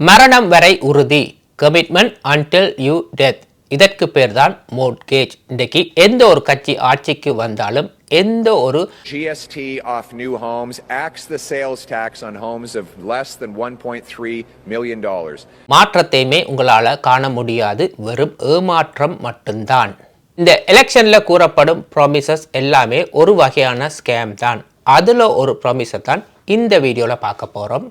மரணம் வரை உறுதி. கமிட்மெண்ட் until யூ டெத் இதற்கு பேர் தான் மோட்கேஜ் இன்றைக்கு எந்த ஒரு கட்சி ஆட்சிக்கு வந்தாலும் எந்த ஒரு GST off new homes acts the sales tax on homes of less than $1.3 million. மாற்றத்தையுமே உங்களால காண முடியாது. வெறும் ஏமாற்றம் மட்டும்தான். இந்த எலெக்ஷன்ல கூறப்படும் ப்ராமிசஸ் எல்லாமே ஒரு வகையான ஸ்கேம் தான். அதுல ஒரு ப்ராமிஸை தான் இந்த வீடியோல பார்க்க போறோம்.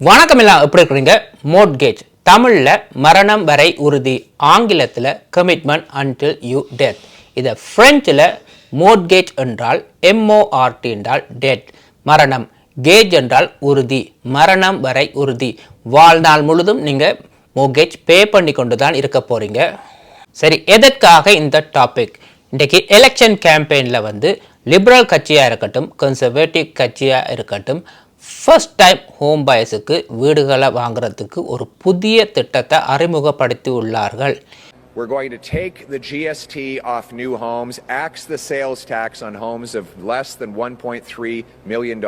வணக்கம் எல்லாம் எப்படி இருக்கிறீங்க? மோட்கேஜ் தமிழில் மரணம் வரை உறுதி ஆங்கிலத்தில் கமிட்மெண்ட் அன்டில் யூ டெத் இதை ஃப்ரெஞ்சில் மோட்கேஜ் என்றால் எம்ஓஆர்டி என்றால் டெட் மரணம் கேஜ் என்றால் உறுதி மரணம் வரை உறுதி. வாழ்நாள் முழுதும் நீங்கள் மோட்கேஜ் பே பண்ணி கொண்டு தான் இருக்க போகிறீங்க சரி எதற்காக இந்த டாபிக் இன்றைக்கு எலெக்ஷன் கேம்பெயினில் வந்து லிபரல் கட்சியாக இருக்கட்டும் கன்சர்வேட்டிவ் கட்சியாக இருக்கட்டும் ஃபர்ஸ்ட் டைம் ஹோம் பயஸுக்கு வீடுகளை வாங்குறதுக்கு ஒரு புதிய திட்டத்தை அறிமுகப்படுத்தி உள்ளார்கள். We're going to take the GST off new homes, axe the sales tax on homes of less than $1.3 million.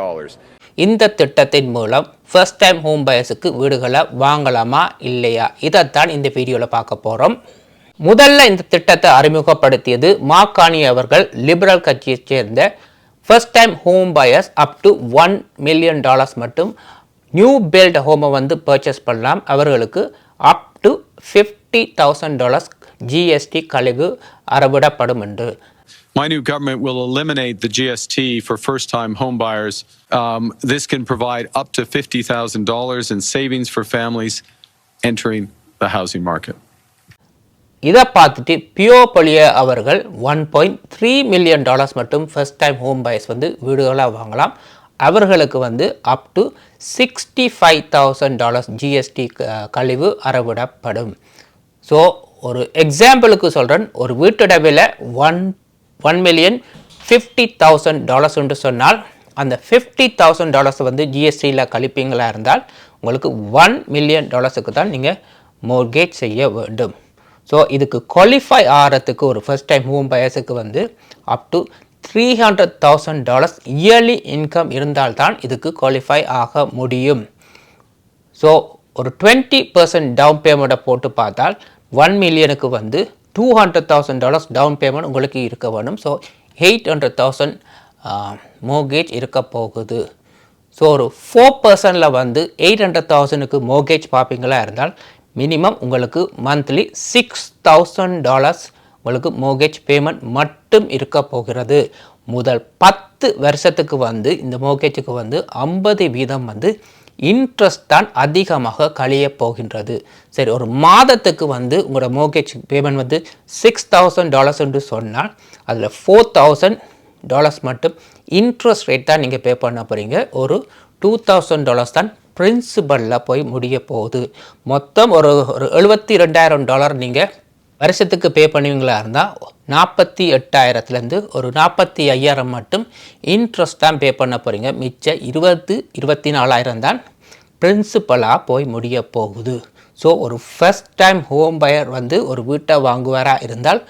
இந்த திட்டத்தின் மூலம் ஃபர்ஸ்ட் டைம் ஹோம் பயஸுக்கு வீடுகளை வாங்கலாமா இல்லையா? இதைத்தான் இந்த வீடியோவில் பார்க்க போகிறோம் முதல்ல இந்த திட்டத்தை அறிமுகப்படுத்தியது மாக்காணி அவர்கள் லிபரல் கட்சியைச் சேர்ந்த First time home buyers up to one million dollars மட்டும் நியூ பில்ட் ஹோமை வந்து பர்ச்சேஸ் பண்ணலாம் அவர்களுக்கு up to fifty thousand dollars GST கழிவு அறவிடப்படும் என்று My new government will eliminate the GST for first time homebuyers. Um, this can provide up to $50,000 in savings for families entering the housing market. இதை பார்த்துட்டு Pierre Poilievre அவர்கள் one point three million dollars மட்டும் first time home பைஸ் வந்து வீடுகளாக வாங்கலாம். அவர்களுக்கு வந்து up to sixty five thousand dollars GST கழிவு அறவிடப்படும். ஸோ ஒரு எக்ஸாம்பிளுக்கு சொல்கிறேன் ஒரு வீட்டோட one one million fifty thousand dollars என்று சொன்னால் அந்த ஃபிஃப்டி தௌசண்ட் டாலர்ஸ் வந்து ஜிஎஸ்டியில் கழிப்பீங்களா இருந்தால் உங்களுக்கு ஒன் மில்லியன் டாலர்ஸுக்கு தான் நீங்கள் மோர்கேஜ் செய்ய வேண்டும். ஸோ இதுக்கு குவாலிஃபை ஆகிறதுக்கு ஒரு ஃபர்ஸ்ட் டைம் ஹோம் பயர்ஸுக்கு வந்து up to three hundred thousand dollars yearly income இருந்தால்தான் இதுக்கு குவாலிஃபை ஆக முடியும். ஸோ ஒரு டுவெண்ட்டி பர்சன்ட் டவுன் பேமெண்ட்டை போட்டு பார்த்தால் ஒன் மில்லியனுக்கு வந்து two hundred thousand dollars down payment உங்களுக்கு இருக்க வேணும். So eight hundred thousand mortgage இருக்க போகுது. ஸோ ஒரு ஃபோர் பர்சனில் வந்து எயிட் ஹண்ட்ரட் தௌசண்ட்க்கு மோகேஜ் பார்ப்பீங்களா இருந்தால் மினிமம் உங்களுக்கு மந்த்லி சிக்ஸ் தௌசண்ட் டாலர்ஸ் உங்களுக்கு மோகேஜ் பேமெண்ட் மட்டும் இருக்க போகிறது. முதல் பத்து வருஷத்துக்கு வந்து இந்த மோகேஜுக்கு வந்து ஐம்பது வீதம் வந்து இன்ட்ரெஸ்ட் தான் அதிகமாக கழிய போகின்றது. சரி ஒரு மாதத்துக்கு வந்து உங்களோட மோகேஜ் பேமெண்ட் வந்து சிக்ஸ் தௌசண்ட் டாலர்ஸ் என்று சொன்னால் அதில் ஃபோர் தௌசண்ட் டாலர்ஸ் மட்டும் இன்ட்ரெஸ்ட் ரேட் தான் நீங்கள் பே பண்ண போகிறீங்க ஒரு டூ தௌசண்ட் டாலர்ஸ் தான் பிரின்சிபலில் போய் முடிய போகுது. மொத்தம் ஒரு ஒரு எழுபத்தி ரெண்டாயிரம் டாலர் நீங்கள் வருஷத்துக்கு பே பண்ணுவீங்களா இருந்தால் நாற்பத்தி எட்டாயிரத்துலேருந்து ஒரு நாற்பத்தி ஐயாயிரம் மட்டும் இன்ட்ரெஸ்ட் தான் பே பண்ண போகிறீங்க மிச்ச இருபது இருபத்தி நாலாயிரம் தான் பிரின்சிபலாக போய் முடிய போகுது. ஸோ ஒரு ஃபஸ்ட் டைம் ஹோம் பயர் வந்து ஒரு வீட்டை வாங்குவாரா இருந்தால்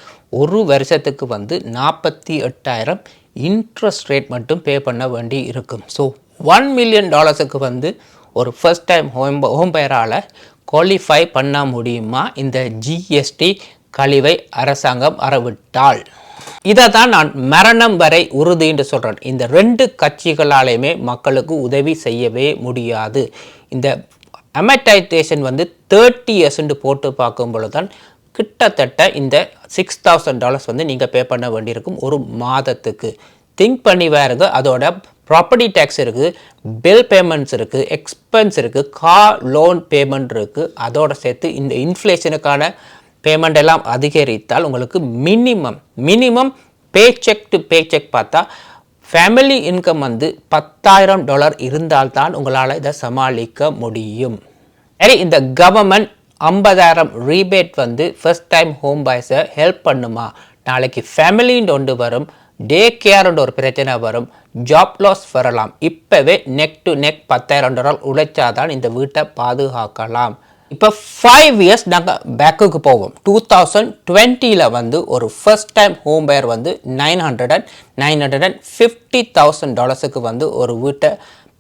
ஒரு வருஷத்துக்கு வந்து நாற்பத்தி எட்டாயிரம் இன்ட்ரெஸ்ட் ரேட் மட்டும் பே பண்ண வேண்டி இருக்கும். ஸோ ஒன் மில்லியன் டாலர்ஸுக்கு வந்து ஒரு ஃபர்ஸ்ட் டைம் ஹோம் ஹோம் பயரால் குவாலிஃபை பண்ண முடியுமா? இந்த ஜிஎஸ்டி கழிவை அரசாங்கம் அறவிட்டால். இதை தான் நான் மரணம் வரை உறுதி என்று சொல்கிறேன் இந்த ரெண்டு கட்சிகளாலையுமே மக்களுக்கு உதவி செய்யவே முடியாது. இந்த அமெட்டைசேஷன் வந்து தேர்ட்டி இயர்ஸ்ன்னு போட்டு பார்க்கும் பொழுது தான் கிட்டத்தட்ட இந்த சிக்ஸ் தௌசண்ட் டாலர்ஸ் வந்து நீங்கள் பே பண்ண வேண்டியிருக்கும் ஒரு மாதத்துக்கு. திங்க் பண்ணி வேறுங்க அதோட ப்ராப்பர்ட்டி டேக்ஸ் இருக்குது பில் பேமெண்ட்ஸ் இருக்குது எக்ஸ்பென்ஸ் இருக்குது கார் லோன் பேமெண்ட் இருக்குது அதோட சேர்த்து இந்த இன்ஃப்ளேஷனுக்கான பேமெண்ட் எல்லாம் அதிகரித்தால் உங்களுக்கு minimum minimum pay cheque to pay cheque பார்த்தா ஃபேமிலி இன்கம் வந்து பத்தாயிரம் டாலர் இருந்தால்தான் உங்களால் இதை சமாளிக்க முடியும். சரி இந்த கவர்மெண்ட் ஐம்பதாயிரம் ரீபேட் வந்து ஃபஸ்ட் டைம் ஹோம் பாய்ஸை ஹெல்ப் பண்ணுமா? நாளைக்கு ஃபேமிலின்னு ஒன்று வரும். டே கேர்ன்ற ஒரு பிரச்சனை வரும். ஜாப் லாஸ் வரலாம். இப்போவே நெக் டு நெக் பத்தாயிரம் டாலர் உழைச்சாதான் இந்த வீட்டை பாதுகாக்கலாம். இப்போ ஃபைவ் இயர்ஸ் நாங்கள் பேக்குக்கு போவோம். டூ தௌசண்ட் டுவெண்ட்டியில் வந்து ஒரு ஃபர்ஸ்ட் டைம் ஹோம் பயர் வந்து nine hundred and nine hundred and fifty thousand டாலர்ஸுக்கு வந்து ஒரு வீட்டை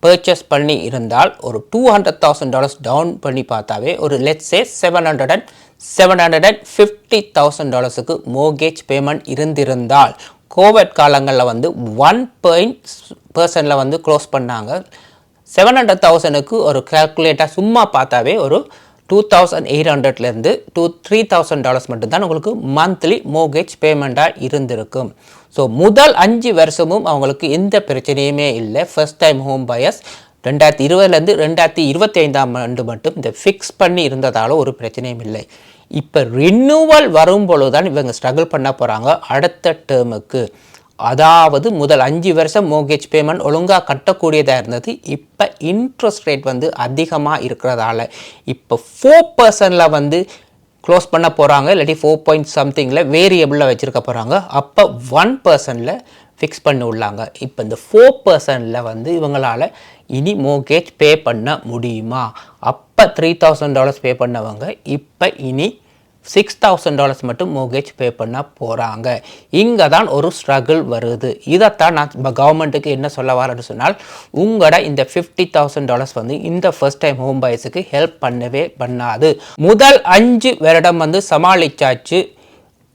பர்ச்சேஸ் பண்ணி இருந்தால் ஒரு two hundred thousand dollars down பண்ணி பார்த்தாவே ஒரு let's say seven hundred and seven hundred and fifty thousand டாலர்ஸுக்கு mortgage payment இருந்திருந்தால் கோவிட் காலங்களில் வந்து ஒன் பாயிண்ட் பர்சனில் வந்து க்ளோஸ் பண்ணாங்க. செவன் ஹண்ட்ரட் தௌசண்ட்க்கு ஒரு கேல்குலேட்டாக சும்மா பார்த்தாவே ஒரு டூ தௌசண்ட் எயிட் ஹண்ட்ரட்லேருந்து டூ த்ரீ தௌசண்ட் டாலர்ஸ் மட்டும்தான் உங்களுக்கு மந்த்லி மோகேஜ் பேமெண்ட்டாக இருந்திருக்கும். ஸோ முதல் அஞ்சு வருஷமும் அவங்களுக்கு எந்த பிரச்சனையுமே இல்லை. ஃபர்ஸ்ட் டைம் ஹோம் பயர்ஸ் ரெண்டாயிரத்தி இருபதுலேருந்து ரெண்டாயிரத்தி இருபத்தி ஐந்தாம் ஆண்டு மட்டும் இந்த ஃபிக்ஸ் பண்ணி இருந்ததால் ஒரு பிரச்சனையும் இல்லை. இப்போ ரினியூவல் வரும் பொழுது தான் இவங்க ஸ்ட்ரகிள் பண்ண போகிறாங்க அடுத்த டேர்முக்கு அதாவது முதல் அஞ்சு வருஷம் மோகேஜ் பேமெண்ட் ஒழுங்காக கட்டக்கூடியதாக இருந்தது. இப்போ இன்ட்ரெஸ்ட் ரேட் வந்து அதிகமாக இருக்கிறதால இப்போ ஃபோர் பர்சனில் வந்து க்ளோஸ் பண்ண போகிறாங்க இல்லாட்டி ஃபோர் பாயிண்ட் சம்திங்கில் வேரியபிளில் வச்சுருக்க போகிறாங்க அப்போ ஒன் பர்சனில் ஃபிக்ஸ் பண்ணி உள்ளாங்க. இப்போ இந்த ஃபோர் பர்சனில் வந்து இவங்களால் இனி மோகேஜ் பே பண்ண முடியுமா? அப்போ த்ரீ தௌசண்ட் டாலர்ஸ் பே பண்ணவங்க இப்போ இனி சிக்ஸ் தௌசண்ட் டாலர்ஸ் மட்டும் மோகேஜ் பே பண்ண போகிறாங்க இங்கே தான் ஒரு ஸ்ட்ரகிள் வருது. இதைத்தான் நான் இப்போ கவர்மெண்ட்டுக்கு என்ன சொல்ல வரேன்னு சொன்னால் உங்களோட இந்த ஃபிஃப்டி தௌசண்ட் டாலர்ஸ் வந்து இந்த ஃபர்ஸ்ட் டைம் ஹோம் பாய்ஸுக்கு ஹெல்ப் பண்ணவே பண்ணாது. முதல் அஞ்சு வருடம் வந்து சமாளிச்சாச்சு.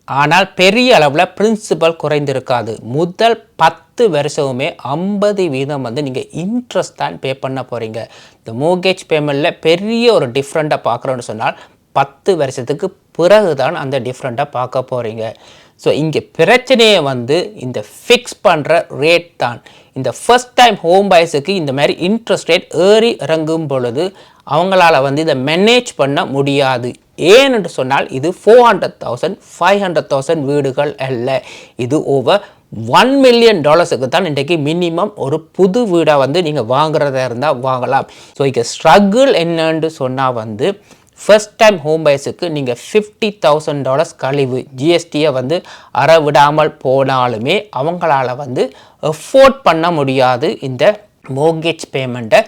ஆனால் பெரிய அளவில் பிரின்சிபல் குறைந்திருக்காது. முதல் பத்து வருஷமுமே ஐம்பது வீதம் வந்து நீங்கள் இன்ட்ரெஸ்ட் தான் பே பண்ண போகிறீங்க இந்த மோகேஜ் பேமெண்ட்டில் பெரிய ஒரு டிஃப்ரெண்ட்டாக பார்க்குறோன்னு சொன்னால் பத்து வருஷத்துக்கு பிறகு தான் அந்த டிஃப்ரெண்ட்டாக பார்க்க போகிறீங்க ஸோ இங்கே பிரச்சனையே வந்து இந்த ஃபிக்ஸ் பண்ணுற ரேட் தான். இந்த ஃபஸ்ட் டைம் ஹோம் பாய்ஸுக்கு இந்த மாதிரி இன்ட்ரெஸ்ட் ரேட் ஏறி இறங்கும் பொழுது அவங்களால வந்து இதை மேனேஜ் பண்ண முடியாது. ஏன்னு சொன்னால் இது four hundred thousand five hundred thousand வீடுகள் அல்ல. இது ஓவர் ஒன் மில்லியன் டாலர்ஸுக்கு தான் இன்றைக்கு மினிமம் ஒரு புது வீடாக வந்து நீங்கள் வாங்குறதா இருந்தால் வாங்கலாம். ஸோ இங்கே ஸ்ட்ரகிள் என்னன்னு சொன்னால் வந்து ஃபர்ஸ்ட் டைம் ஹோம் பைஸுக்கு நீங்கள் ஃபிஃப்டி தௌசண்ட் டாலர்ஸ் கழிவு ஜிஎஸ்டியை வந்து அற விடாமல் போனாலுமே அவங்களால வந்து எஃபோர்ட் பண்ண முடியாது இந்த மோர்கேஜ் பேமெண்ட்டை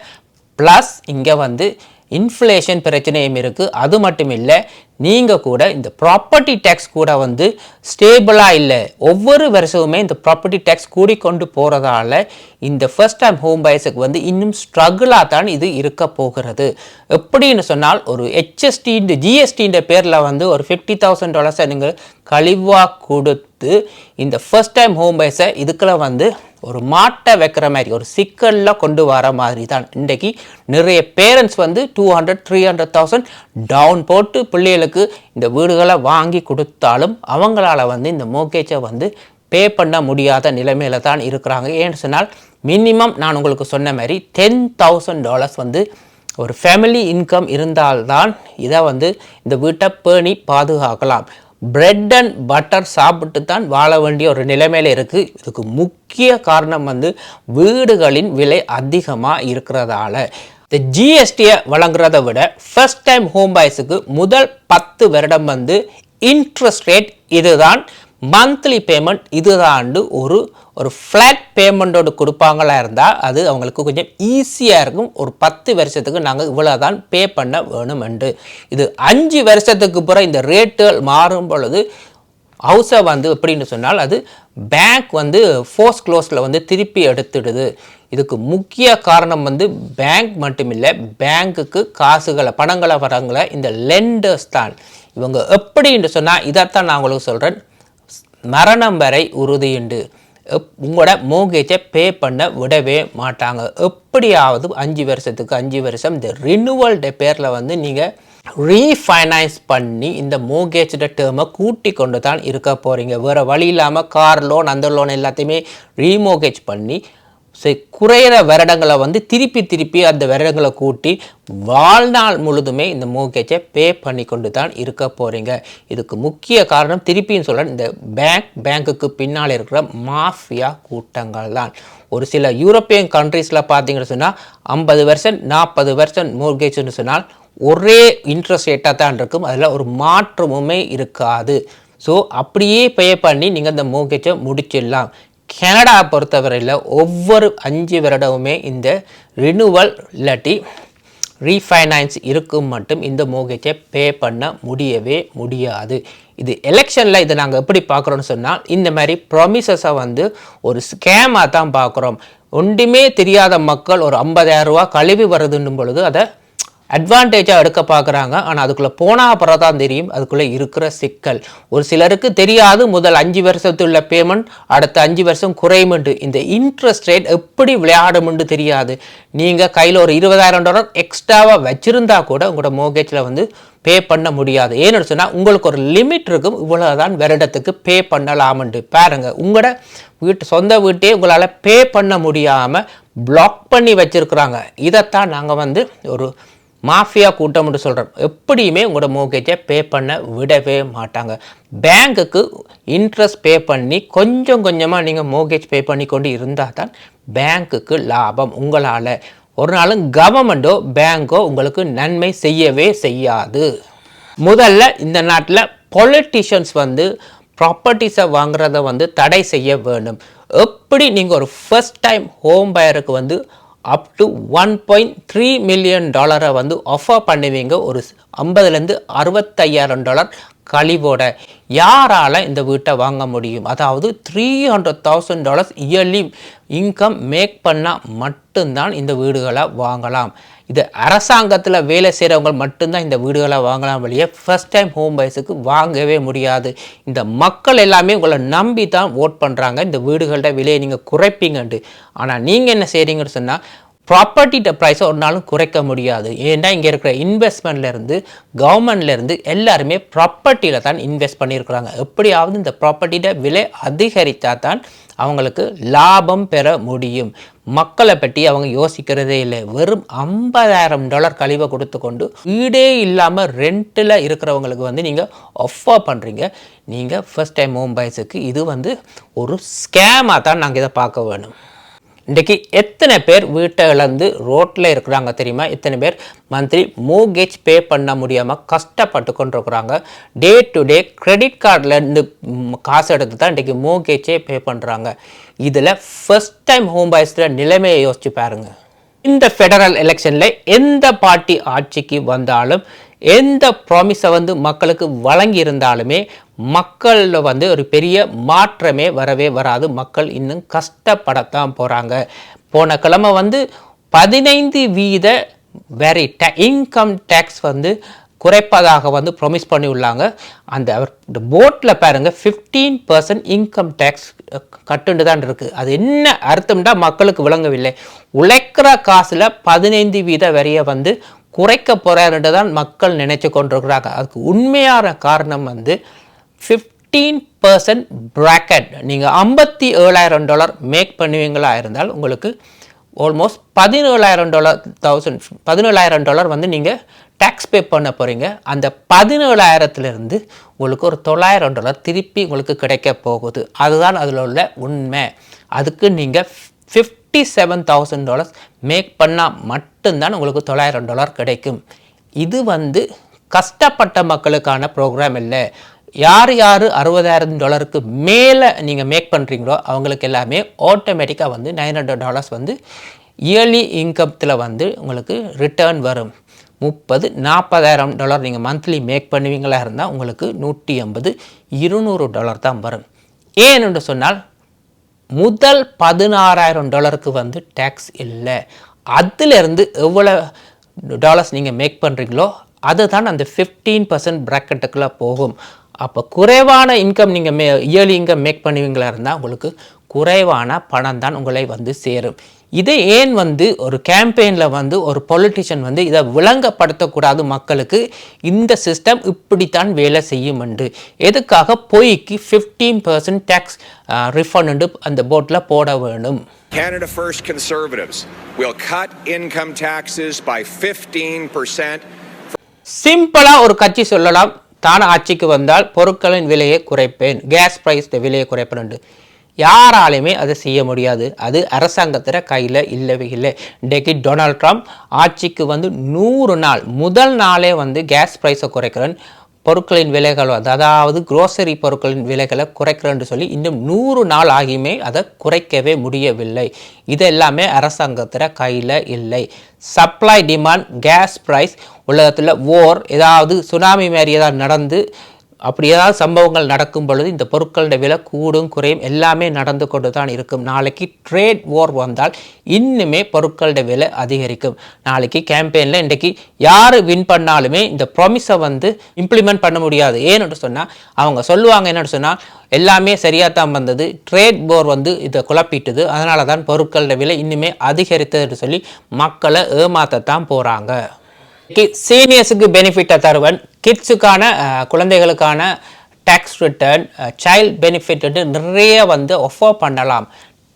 ப்ளஸ் இங்கே வந்து இன்ஃப்ளேஷன் பிரச்சனையும் இருக்குது அது மட்டும் இல்லை நீங்கள் கூட இந்த ப்ராப்பர்ட்டி டேக்ஸ் கூட வந்து ஸ்டேபிளாக இல்லை. ஒவ்வொரு வருஷமுமே இந்த ப்ராப்பர்ட்டி டேக்ஸ் கூடிக்கொண்டு போகிறதால இந்த ஃபர்ஸ்ட் டைம் ஹோம் பைஸுக்கு வந்து இன்னும் ஸ்ட்ரகிளாக தான் இது இருக்க போகிறது. எப்படின்னு சொன்னால் ஒரு ஹெச்எஸ்டி இந்த ஜிஎஸ்டின்ற பேரில் வந்து ஒரு ஃபிஃப்டி தௌசண்ட் டாலர்ஸை நீங்கள் கழிவாக கொடுத்து இந்த ஃபர்ஸ்ட் டைம் ஹோம் பைஸை இதுக்குள்ள வந்து ஒரு மாட்டை வைக்கிற மாதிரி ஒரு சிக்கலில் கொண்டு வர மாதிரி தான். இன்றைக்கு நிறைய பேரண்ட்ஸ் வந்து two hundred three hundred thousand down போட்டு பிள்ளைகளுக்கு இந்த வீடுகளை வாங்கி கொடுத்தாலும் அவங்களால வந்து இந்த மோகேஜை வந்து பே பண்ண முடியாத நிலைமையில தான் இருக்கிறாங்க. ஏன்னு சொன்னால் மினிமம் நான் உங்களுக்கு சொன்ன மாதிரி டென் தௌசண்ட் டாலர்ஸ் வந்து ஒரு ஃபேமிலி இன்கம் இருந்தால்தான் இதை வந்து இந்த வீட்டை பேணி பாதுகாக்கலாம். பிரெட் அண்ட் பட்டர் சாப்பிட்டு தான் வாழ வேண்டிய ஒரு நிலைமையில் இருக்குது இதுக்கு முக்கிய காரணம் வந்து வீடுகளின் விலை அதிகமாக இருக்கிறதால. இந்த ஜிஎஸ்டியை வழங்குறத விட ஃபர்ஸ்ட் டைம் ஹோம் பாய்ஸுக்கு முதல் பத்து வருடம் வந்து இன்ட்ரெஸ்ட் ரேட் இதுதான். மந்த்லி பேமெண்ட் இதுதாண்டு ஒரு ஒரு ஃப்ளாட் பேமெண்ட்டோடு கொடுப்பாங்களா இருந்தால் அது அவங்களுக்கு கொஞ்சம் ஈஸியாக இருக்கும். ஒரு பத்து வருஷத்துக்கு நாங்கள் இவ்வளோ தான் பே பண்ண வேணும் என்று இது அஞ்சு வருஷத்துக்கு பிறகு இந்த ரேட்டுகள் மாறும் பொழுது ஹவுஸை வந்து எப்படின்னு சொன்னால் அது பேங்க் வந்து ஃபோர்ஸ் க்ளோஸில் வந்து திருப்பி எடுத்துடுது. இதுக்கு முக்கிய காரணம் வந்து பேங்க் மட்டுமில்லை பேங்க்குக்கு காசுகளை பணங்களை வரங்களை இந்த லெண்டர்ஸ் தான். இவங்க எப்படின்னு சொன்னால் இதைத்தான் நான் உங்களுக்கு சொல்கிறேன் மரணம் வரை உறுதியுண்டு. எப்- உங்களோட மோகேஜை பே பண்ண விடவே மாட்டாங்க. எப்படியாவது அஞ்சு வருஷத்துக்கு அஞ்சு வருஷம் இந்த ரினுவல் பேரில் வந்து நீங்கள் ரீஃபைனான்ஸ் பண்ணி இந்த மோகேஜோட டேர்மை கூட்டி கொண்டு தான் இருக்க போகிறீங்க வேறு வழி இல்லாமல் கார் லோன் அந்த லோன் எல்லாத்தையுமே ரீமோகேஜ் பண்ணி சரி குறையிற வருடங்களை வந்து திருப்பி திருப்பி அந்த வருடங்களை கூட்டி வாழ்நாள் முழுதுமே இந்த மோகேஜை பே பண்ணி கொண்டு தான் இருக்க போகிறீங்க இதுக்கு முக்கிய காரணம் திருப்பியும் சொல்கிறேன் இந்த பேங்க் பேங்க்குக்கு பின்னால் இருக்கிற மாஃபியா கூட்டங்கள் தான். ஒரு சில யூரோப்பியன் கண்ட்ரீஸில் பார்த்தீங்கன்னு சொன்னால் ஐம்பது பர்சன்ட் நாற்பது பர்சன்ட் மூர்கேஜ்னு சொன்னால் ஒரே இன்ட்ரெஸ்ட் ரேட்டாக தான் இருக்கும். அதில் ஒரு மாற்றமுமே இருக்காது. ஸோ அப்படியே பே பண்ணி நீங்கள் அந்த மூகேஜை முடிச்சிடலாம். கனடா பொறுத்தவரையில் ஒவ்வொரு அஞ்சு வருடமுமே இந்த ரினுவல் இல்லாட்டி ரீஃபைனான்ஸ் இருக்கும் மட்டும் இந்த மோகேஜை பே பண்ண முடியவே முடியாது. இது எலெக்ஷனில் இதை நாங்கள் எப்படி பார்க்குறோன்னு சொன்னால் இந்த மாதிரி ப்ராமிசஸை வந்து ஒரு ஸ்கேமாக தான் பார்க்குறோம். ஒன்றுமே தெரியாத மக்கள் ஒரு 50000 ரூபா கழுவி வருதுன்னும் பொழுது அதை அட்வான்டேஜாக எடுக்க பார்க்குறாங்க ஆனால் அதுக்குள்ளே போனால் அப்புறம் தான் தெரியும். அதுக்குள்ளே இருக்கிற சிக்கல். ஒரு சிலருக்கு தெரியாது. முதல் அஞ்சு வருஷத்துள்ள பேமெண்ட் அடுத்த அஞ்சு வருஷம் குறையுமெண்டு இந்த இன்ட்ரெஸ்ட் ரேட் எப்படி விளையாடுமெண்டு தெரியாது. நீங்கள் கையில் ஒரு இருபதாயிரம் டாலர் எக்ஸ்ட்ராவாக வச்சுருந்தா கூட உங்களோட மோகேஜில் வந்து பே பண்ண முடியாது. ஏன்னு சொன்னால் உங்களுக்கு ஒரு லிமிட் இருக்கும். இவ்வளோதான் வருடத்துக்கு பே பண்ணலாமண்டு பாருங்கள் உங்களோட வீட்டு சொந்த வீட்டே உங்களால் பே பண்ண முடியாமல் பிளாக் பண்ணி வச்சுருக்குறாங்க. இதைத்தான் நாங்கள் வந்து ஒரு மாஃபியா கூட்டம்னு சொல்கிறோம் எப்படியுமே உங்களோட மோகேஜை பே பண்ண விடவே மாட்டாங்க. பேங்க்குக்கு இன்ட்ரெஸ்ட் பே பண்ணி கொஞ்சம் கொஞ்சமாக நீங்கள் மோகேஜ் பே பண்ணி கொண்டு இருந்தால் தான் பேங்க்குக்கு லாபம் உங்களால். ஒரு நாளும் கவர்மெண்ட்டோ பேங்கோ உங்களுக்கு நன்மை செய்யவே செய்யாது. முதல்ல இந்த நாட்டில் பொலிட்டிஷியன்ஸ் வந்து ப்ராப்பர்ட்டிஸை வாங்குறத வந்து தடை செய்ய வேணும் எப்படி நீங்கள் ஒரு ஃபர்ஸ்ட் டைம் ஹோம் பயருக்கு வந்து up to one point three million டாலரை வந்து ஆஃபர் பண்ணுவீங்க. ஒரு ஐம்பதுலேருந்து அறுபத்தையாயிரம் டாலர் கழிவோட யாரால் இந்த வீட்டை வாங்க முடியும்? அதாவது three hundred thousand dollars yearly income make பண்ணால் மட்டும்தான் இந்த வீடுகளை வாங்கலாம். இது அரசாங்கத்தில் வேலை செய்கிறவங்க மட்டும்தான் இந்த வீடுகளை வாங்கலாம் வழியே ஃபர்ஸ்ட் டைம் ஹோம் பைஸுக்கு வாங்கவே முடியாது. இந்த மக்கள் எல்லாமே உங்களை நம்பி தான் ஓட் பண்ணுறாங்க இந்த வீடுகளோட விலையை நீங்கள் குறைப்பீங்கன்ட்டு. ஆனால் நீங்கள் என்ன செய்கிறீங்கன்னு சொன்னால் ப்ராப்பர்ட்டிட்ட ப்ரைஸை ஒரு நாளும் குறைக்க முடியாது. ஏன்னா இங்கே இருக்கிற இன்வெஸ்ட்மெண்ட்லேருந்து கவர்மெண்ட்லேருந்து எல்லாருமே ப்ராப்பர்ட்டியில் தான் இன்வெஸ்ட் பண்ணியிருக்கிறாங்க. எப்படியாவது இந்த ப்ராப்பர்ட்டியோட விலை அதிகரித்தா தான் அவங்களுக்கு லாபம் பெற முடியும். மக்களை பற்றி அவங்க யோசிக்கிறதே இல்லை. வெறும் ஐம்பதாயிரம் டாலர் கழிவை கொடுத்து கொண்டு வீடே இல்லாமல் ரெண்ட்டில் இருக்கிறவங்களுக்கு வந்து நீங்கள் ஆஃபர் பண்ணுறீங்க நீங்கள் ஃபர்ஸ்ட் டைம் ஹோம் பைஸுக்கு இது வந்து ஒரு ஸ்கேமாக தான் நாங்கள் இதை பார்க்க வேணும். இன்றைக்கி எத்தனை பேர் வீட்டை இழந்து ரோட்டில் இருக்கிறாங்க தெரியுமா? எத்தனை பேர்? மந்த்லி மூகேஜ் பே பண்ண முடியாமல் கஷ்டப்பட்டு கொண்டிருக்கிறாங்க. டே டு டே கிரெடிட் கார்டிலேருந்து காசு எடுத்து தான் இன்றைக்கி மூகேஜே பே பண்ணுறாங்க இதில் ஃபஸ்ட் டைம் ஹோம் பாய்ஸில் நிலைமையை யோசிச்சு பாருங்கள் இந்த ஃபெடரல் எலெக்ஷனில் எந்த பார்ட்டி ஆட்சிக்கு வந்தாலும் எந்த ப்ராமிஸை வந்து மக்களுக்கு வழங்கி இருந்தாலுமே மக்களில் வந்து ஒரு பெரிய மாற்றமே வரவே வராது. மக்கள் இன்னும் கஷ்டப்படத்தான் போகிறாங்க போன கிழமை வந்து பதினைந்து வீத வெரி ட இன்கம் டேக்ஸ் வந்து குறைப்பதாக வந்து ப்ரொமிஸ் பண்ணி உள்ளாங்க அந்த போட்டில் பாருங்க ஃபிஃப்டீன் பர்சன்ட் இன்கம் டேக்ஸ் கட்டுண்டு தான் இருக்குது அது என்ன அர்த்தம்னா மக்களுக்கு விளங்கவில்லை. உழைக்கிற காசில் பதினைந்து வீத வரியை வந்து குறைக்க போகிறாருன்ட்டு தான் மக்கள் நினைச்சு கொண்டிருக்கிறாங்க அதுக்கு உண்மையான காரணம் வந்து ஃபிஃப்டீன் பர்சன்ட் ப்ராக்கெட் நீங்கள் ஐம்பத்தி ஏழாயிரம் டாலர் மேக் பண்ணுவீங்களா இருந்தால் உங்களுக்கு ஆல்மோஸ்ட் பதினேழாயிரம் டாலர் தௌசண்ட் பதினேழாயிரம் டாலர் வந்து நீங்கள் டேக்ஸ் பே பண்ண போகிறீங்க அந்த பதினேழாயிரத்துலேருந்து உங்களுக்கு ஒரு தொள்ளாயிரம் டாலர் திருப்பி உங்களுக்கு கிடைக்க போகுது. அதுதான் அதில் உள்ள உண்மை. அதுக்கு நீங்கள் fifty seven thousand dollars make பண்ணால் மட்டும்தான் உங்களுக்கு தொள்ளாயிரம் டாலர் கிடைக்கும். இது வந்து கஷ்டப்பட்ட மக்களுக்கான ப்ரோக்ராம் இல்லை. யார் யார் அறுபதாயிரம் டாலருக்கு மேலே நீங்கள் மேக் பண்ணுறீங்களோ அவங்களுக்கு எல்லாமே ஆட்டோமேட்டிக்காக வந்து நைன் ஹண்ட்ரட் டாலர்ஸ் வந்து இயர்லி இன்கத்தில் வந்து உங்களுக்கு ரிட்டர்ன் வரும். முப்பது நாற்பதாயிரம் டாலர் நீங்கள் மந்த்லி மேக் பண்ணுவீங்களா இருந்தால் உங்களுக்கு நூற்றி ஐம்பது இருநூறு டாலர் தான் வரும். ஏன் என்று சொன்னால் முதல் பதினாறாயிரம் டாலருக்கு வந்து டேக்ஸ் இல்லை. அதிலிருந்து எவ்வளோ டாலர்ஸ் நீங்கள் மேக் பண்ணுறீங்களோ அதுதான் அந்த ஃபிஃப்டீன் பர்சன்ட் ப்ராக்கெட்டுக்குள்ளே போகும். அப்போ குறைவான இன்கம் நீங்கள் மே இயர்லி இன்கம் மேக் பண்ணுவீங்களா இருந்தால் உங்களுக்கு குறைவான பணம் தான் உங்களை வந்து சேரும். இதை ஏன் வந்து ஒரு கேம்பெயினில் வந்து ஒரு பொலிட்டிஷியன் வந்து இதை விளங்கப்படுத்தக்கூடாது மக்களுக்கு? இந்த சிஸ்டம் இப்படித்தான் வேலை செய்யும் என்று. எதுக்காக பொய்க்கு ஃபிஃப்டீன் பர்சன்ட் டேக்ஸ் ரிஃபண்ட் அந்த போர்ட்டில் போட வேணும். Canada First Conservatives will cut income taxes by 15%. சிம்பிளாக ஒரு கட்சி சொல்லலாம் தான் ஆட்சிக்கு வந்தால் பொருட்களின் விலையை குறைப்பேன் கேஸ் ப்ரைஸ் விலையை குறைப்பேன் யாராலையுமே அதை செய்ய முடியாது. அது அரசாங்கத்தில் கையில் இல்லவே இல்லை. இன்றைக்கு டொனால்ட் ட்ரம்ப் ஆட்சிக்கு வந்து நூறு நாள் முதல் நாளே வந்து கேஸ் ப்ரைஸை குறைக்கிறேன் பொருட்களின் விலைகள் அதாவது குரோசரி பொருட்களின் விலைகளை குறைக்கிறேன்னு சொல்லி இன்னும் நூறு நாள் ஆகியுமே அதை குறைக்கவே முடியவில்லை. இது எல்லாமே அரசாங்கத்தில் கையில் இல்லை. சப்ளை டிமாண்ட் கேஸ் ப்ரைஸ் உலகத்தில் ஓர் ஏதாவது சுனாமி மாதிரி ஏதாவது நடந்து அப்படி ஏதாவது சம்பவங்கள் நடக்கும் பொழுது இந்த பொருட்களோட விலை கூடும் குறையும் எல்லாமே நடந்து கொண்டு தான் இருக்கும். நாளைக்கு ட்ரேட் war வந்தால் இன்னுமே பொருட்களோட விலை அதிகரிக்கும். நாளைக்கு கேம்பெயினில் இன்றைக்கு யார் வின் பண்ணாலுமே இந்த ப்ராமிஸை வந்து இம்ப்ளிமெண்ட் பண்ண முடியாது. ஏன்னு சொன்னால் அவங்க சொல்லுவாங்க என்னென்னு சொன்னால் எல்லாமே சரியாக தான் வந்தது. ட்ரேட் போர் வந்து இதை குழப்பிட்டுது. அதனால தான் பொருட்களோட விலை இன்னுமே அதிகரித்ததுன்னு சொல்லி மக்களை ஏமாற்றத்தான் போகிறாங்க சீனியர்ஸுக்கு பெனிஃபிட்டை தருவன் கிட்ஸுக்கான குழந்தைகளுக்கான டேக்ஸ் ரிட்டர்ன் சைல்ட் பெனிஃபிட் நிறைய வந்து ஒஃபர் பண்ணலாம்.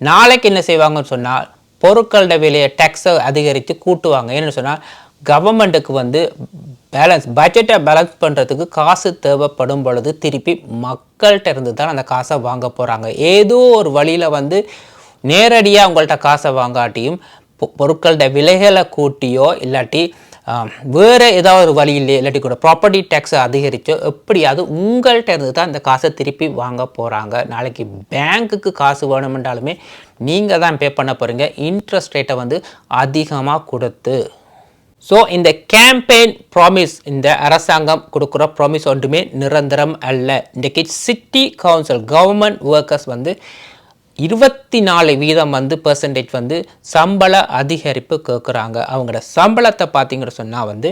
நாளைக்கு என்ன செய்வாங்கன்னு சொன்னால் பொருட்களோட விலையை டேக்ஸை அதிகரித்து கூட்டுவாங்க. ஏன்னு சொன்னால் கவர்மெண்ட்டுக்கு வந்து பேலன்ஸ் பட்ஜெட்டை பேலன்ஸ் பண்ணுறதுக்கு காசு தேவைப்படும் பொழுது திருப்பி மக்கள்கிட்ட இருந்து தான் அந்த காசை வாங்க போகிறாங்க ஏதோ ஒரு வழியில் வந்து நேரடியாக உங்கள்கிட்ட காசை வாங்காட்டியும் பொ- பொருட்களோட விலைகளை கூட்டியோ இல்லாட்டி வேறு ஏதாவது ஒரு வழியிலே இல்லாட்டி கூட ப்ராப்பர்ட்டி டேக்ஸை அதிகரிச்சோ எப்படியாவது உங்கள்கிட்ட இருந்து தான் இந்த காசை திருப்பி வாங்க போகிறாங்க நாளைக்கு பேங்க்குக்கு காசு வேணுமென்றாலுமே நீங்கள் தான் பே பண்ண போகிறீங்க இன்ட்ரெஸ்ட் ரேட்டை வந்து அதிகமாக கொடுத்து. ஸோ இந்த கேம்பெயின் ப்ராமிஸ் இந்த அரசாங்கம் கொடுக்குற ப்ராமிஸ் ஒன்றுமே நிரந்தரம் அல்ல. இன்றைக்கி சிட்டி கவுன்சில் கவர்மெண்ட் ஒர்க்கர்ஸ் வந்து இருபத்தி நாலு வீதம் வந்து பெர்சன்டேஜ் வந்து சம்பள அதிகரிப்பு கேட்குறாங்க அவங்களோட சம்பளத்தை பார்த்தீங்கன்னு சொன்னால் வந்து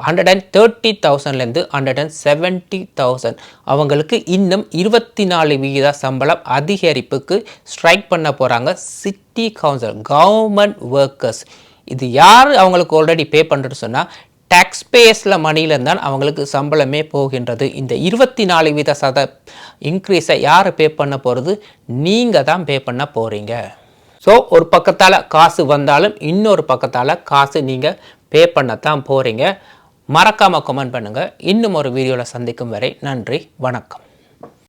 ஹண்ட்ரட் அண்ட் தேர்ட்டி தௌசண்ட்லேருந்து ஹண்ட்ரட் அண்ட் செவன்ட்டி தௌசண்ட் அவங்களுக்கு இன்னும் இருபத்தி நாலு விகித சம்பளம் அதிகரிப்புக்கு ஸ்ட்ரைக் பண்ண போகிறாங்க சிட்டி கவுன்சில் கவர்மெண்ட் ஒர்க்கர்ஸ் இது யார் அவங்களுக்கு ஆல்ரெடி பே பண்ணுறது சொன்னால் டேக்ஸ் பேஸில் மணியில அவங்களுக்கு சம்பளமே போகின்றது. இந்த இருபத்தி நாலு வீத சத இன்க்ரீஸை யார் பே பண்ண போகிறது நீங்கள் தான் பே பண்ண போகிறீங்க ஸோ ஒரு பக்கத்தால் காசு வந்தாலும் இன்னொரு பக்கத்தால் காசு நீங்கள் பே பண்ணத்தான் போகிறீங்க மறக்காமல் கமெண்ட் பண்ணுங்கள் இன்னும் ஒரு வீடியோவில் சந்திக்கும் வரை நன்றி வணக்கம்.